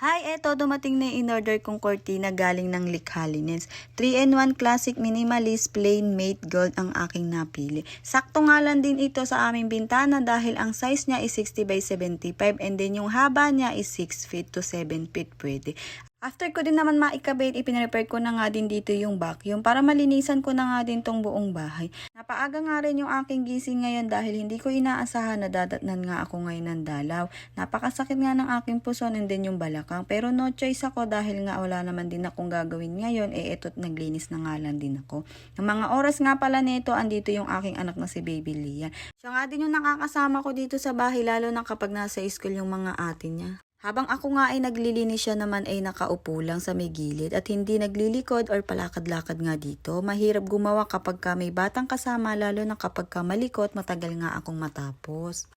Hi, eto dumating na in-order kong cortina galing ng Likhalinens. 3-in-1 Classic Minimalist Plain Matte Gold ang aking napili. Sakto nga lang din ito sa aming bintana dahil ang size niya is 60 by 75 and then yung haba niya is 6 feet to 7 feet pwede. After ko din naman maikabit, ipinrepair ko na nga din dito yung vacuum para malinisan ko na nga din tong buong bahay. Napaaga nga rin yung aking gising ngayon dahil hindi ko inaasahan na dadatnan nga ako ngayon ng dalaw. Napakasakit nga ng aking puson and then yung balakang. Pero no choice ako dahil nga wala naman din akong gagawin ngayon, eh eto't naglinis na nga lang din ako. Ng mga oras nga pala nito, andito yung aking anak na si Baby Lian. Siya nga din yung nakakasama ko dito sa bahay lalo na kapag nasa school yung mga ate niya. Habang ako nga ay naglilinis siya naman ay nakaupo lang sa may gilid at hindi naglilikod or palakad-lakad nga dito. Mahirap gumawa kapag ka may batang kasama lalo na kapag ka malikot matagal nga akong matapos.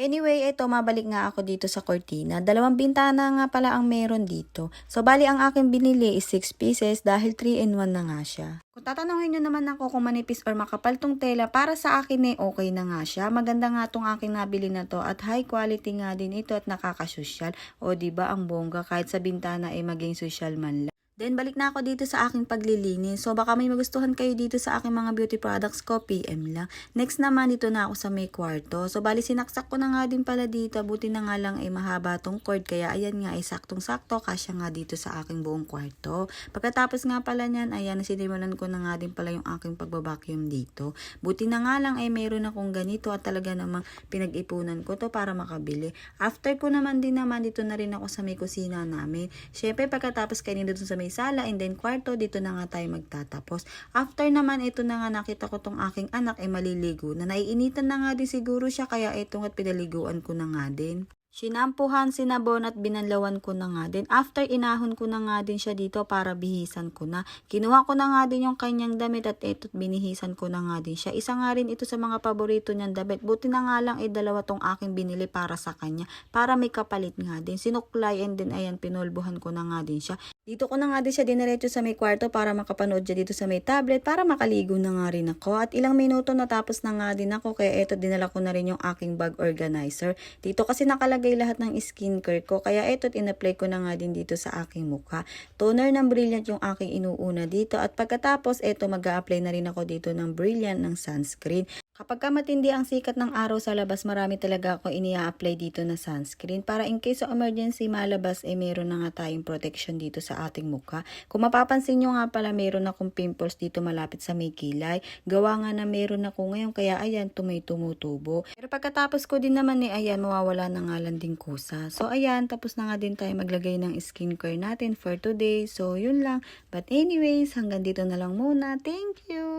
Anyway, ito mabalik nga ako dito sa cortina. Dalawang bintana nga pala ang meron dito. So bali ang aking binili is 6 pieces dahil 3 in 1 na nga siya. Kung tatanungin nyo naman ako kung manipis or makapal tong tela, para sa akin eh okay na nga siya. Maganda nga tong aking nabili na to at high quality nga din ito at nakakasosyal. O ba ang bongga kahit sa bintana ay maging social man lang. Then, balik na ako dito sa aking paglilinis. So, baka may magustuhan kayo dito sa aking mga beauty products ko, PM lang. Next naman, dito na ako sa may kwarto. So, bali, sinaksak ko na nga din pala dito. Buti na nga lang ay mahaba tong cord. Kaya, ayan nga, ay saktong-sakto. Kasya nga dito sa aking buong kwarto. Pagkatapos nga pala niyan, ayan, sinimulan ko na nga din pala yung aking pagbabacuum dito. Buti na nga lang ay mayroon akong ganito at talaga namang pinag-ipunan ko to para makabili. After ko naman din naman, dito na rin ako sa may kusina namin. Siyempre, pagkatapos kainin dito sa may sala and then kwarto, dito na nga tayo magtatapos. After naman, ito na nga nakita ko tong aking anak ay maliligo na naiinitan na nga din siguro siya kaya itong at pinaliguan ko na nga din. Sinampuhan, sinabon at binanlawan ko na nga din. After inahon ko na nga din siya dito para bihisan ko na. Kinuha ko na nga din yung kanyang damit at ito't binihisan ko na nga din siya. Isa nga rin ito sa mga paborito niyang damit. Buti na nga lang ay dalawa tong aking binili para sa kanya. Para may kapalit nga din. Sinuklay and then ayan pinulbuhan ko na nga din siya. Dito ko na nga din siya diniretso sa may kwarto para makapanood siya dito sa may tablet para makaligo na nga rin ako. At ilang minuto natapos na nga din ako kaya ito dinala ko na rin yung aking bag organizer. Dito kasi nakalagay lahat ng skincare ko kaya ito't in-apply ko na nga din dito sa aking mukha. Toner ng Brilliant yung aking inuuna dito at pagkatapos ito mag apply na rin ako dito ng Brilliant ng sunscreen. Kapag ka matindi ang sikat ng araw sa labas, marami talaga ako inia-apply dito na sunscreen para in case of emergency malabas, eh meron na nga tayong protection dito sa ating mukha. Kung mapapansin nyo nga pala, meron akong pimples dito malapit sa may kilay. Gawa nga na meron ako ngayon, kaya ayan, tumay tumutubo. Pero pagkatapos ko din naman eh, ayan, mawawala na nga lang kusa. So ayan, tapos na nga din tayo maglagay ng skincare natin for today. So yun lang. But anyways, hanggang dito na lang muna. Thank you!